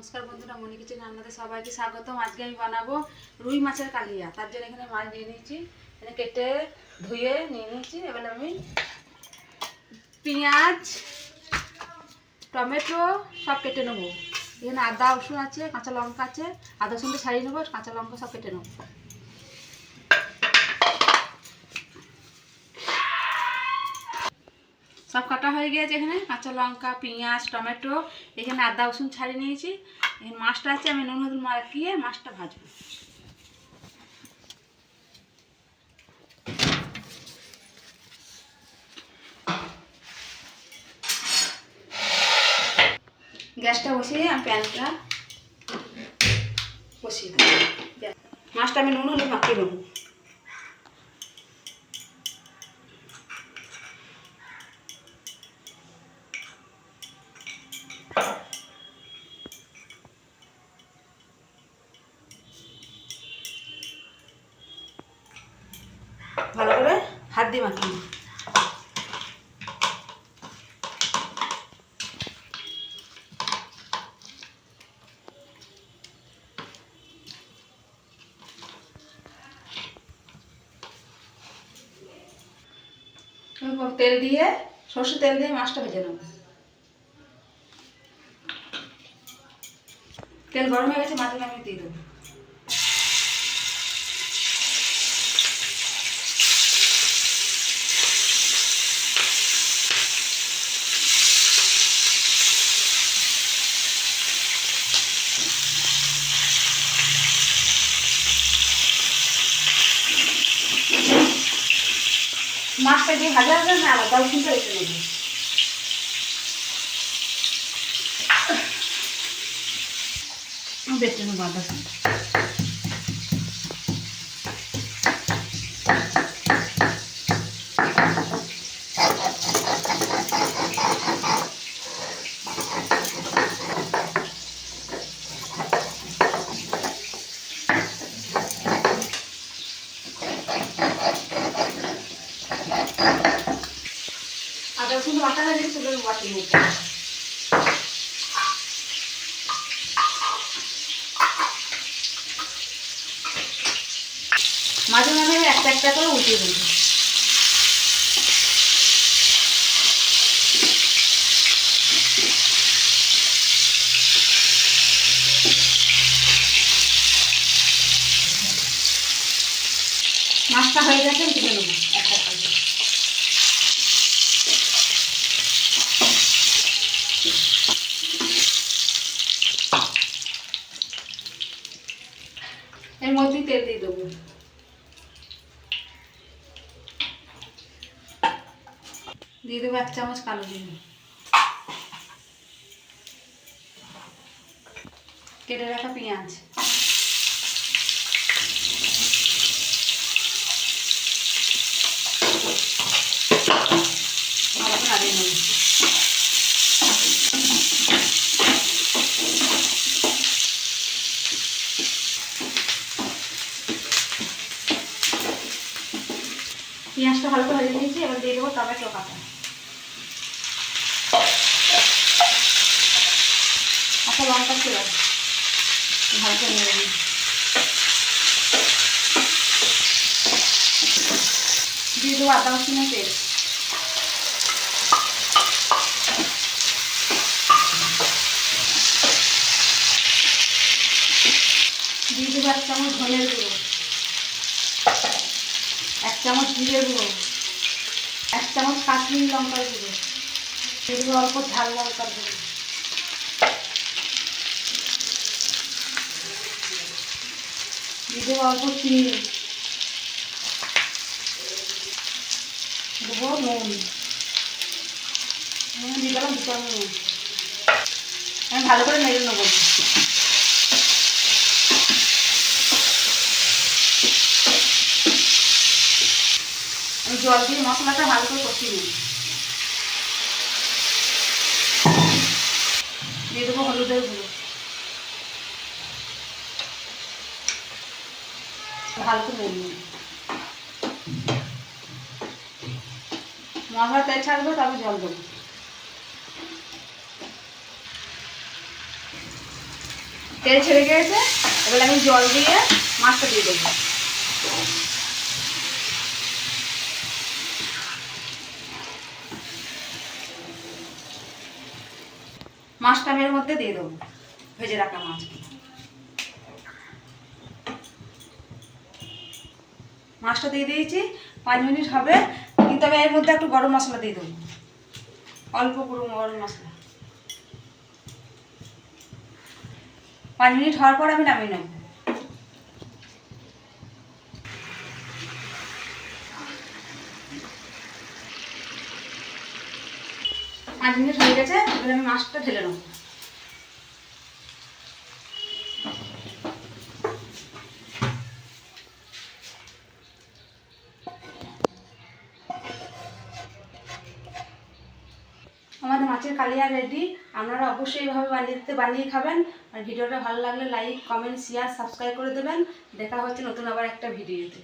নমস্কার বন্ধুরা মনি কিচেনে আপনাদের সবাইকে স্বাগতম। আজকে আমি বানাবো রুই মাছের কালিয়া। তার জন্য এখানে মাছ নিয়ে নিয়েছি, এখানে কেটে ধুয়ে নিয়ে নিয়েছি। এবার আমি পেঁয়াজ, টমেটো সব কেটে নেব। এখানে আদা রসুন আছে, কাঁচা লঙ্কা আছে, আদা রসুনটা ছাড়িয়ে নেব, কাঁচা লঙ্কা সব কেটে নেব। সব কাটা হয়ে গিয়েছে এখানে। কাঁচা লঙ্কা, পেঁয়াজ, টমেটো, এখানে আদা, রসুন ছাড়িয়ে নিয়েছি। এখানে মাছটা আছে, আমি নুন, হলুদ মাখিয়ে মাছটা ভাজবো। গ্যাসটা বসিয়ে আমি প্যানটা বসিয়ে দেবো। মাছটা আমি নুন, হলুদ মাখিয়ে নেব ভালো করে হাত দিয়ে। এরপর তেল দিয়ে সর্ষে তেল দিয়ে মাছটা ভেজে নেব তেল গরম হয়ে গেছে মাছটা আমি দিয়ে দেবো মাছটা দিয়ে ভাজা হবে না আলাদা কিন্তু রেখে দেবে বেটে নেব গেছে সেগুলো বাটি নেব মাঝে মাঝে একটা একটা করে উল্টে দেবো মাছটা হয়ে গেছে তুলে নেব একটা একটা করে। এর মধ্যেই তেল দিয়ে দেবো। দিয়ে দেবো এক চামচ কালো জিরে। কেটে রাখা পেঁয়াজ ভালো করে নাড়িয়ে নেব পেঁয়াজটা ভালো করে ভেজে নিয়েছি, এবার দিয়ে দেবো টমেটো কাটা আচ্ছা লঙ্কা ছিল। ভালো করে নিই। দিয়ে দেবো আদা রসুনের তেল দিয়ে দেবো এক চামচ ধনের গুঁড়ো। চামচ জিরে গুঁড়ো, এক চামচ কাশ্মীরি লঙ্কার গুঁড়ো, এগুলো অল্প ঝাল লঙ্কার গুঁড়ো। দিয়ে দেবো অল্প চিনি। দেবো নুন। নুন দিয়ে দিলাম দু চামচ নুন। আমি ভালো করে মেরে নেব। জল দিয়ে মশলাটা ভালো করে কষিয়ে দিয়ে দেবো হলুদের গুঁড়ো। ভালো করে নেব মশলা তেল ছাড়বে, তারপর জল দেবো। তেল ছেড়ে গিয়েছে, এবার আমি জল দিয়ে মাছটা দিয়ে দেবো। মাছটা আমি এর মধ্যে দিয়ে দেবো। ভেজে রাখা মাছ। মাছটা দিয়ে দিয়েছি, পাঁচ মিনিট হবে। কিন্তু আমি এর মধ্যে একটু গরম মশলা দিয়ে দেবো। অল্প গরম গরম মশলা। পাঁচ মিনিট হওয়ার পর আমি নামিয়ে নেব। পাঁচ মিনিট হয়ে গেছে, এবার আমি মাছটা ঢেলে নেব। আমাদের মাছের কালিয়া রেডি। আপনারা অবশ্যই এইভাবে বানিয়ে বানিয়ে খাবেন। আর ভিডিওটা ভালো লাগলে লাইক কমেন্ট শেয়ার সাবস্ক্রাইব করে দেবেন। দেখা হচ্ছে নতুন আবার একটা ভিডিওতে।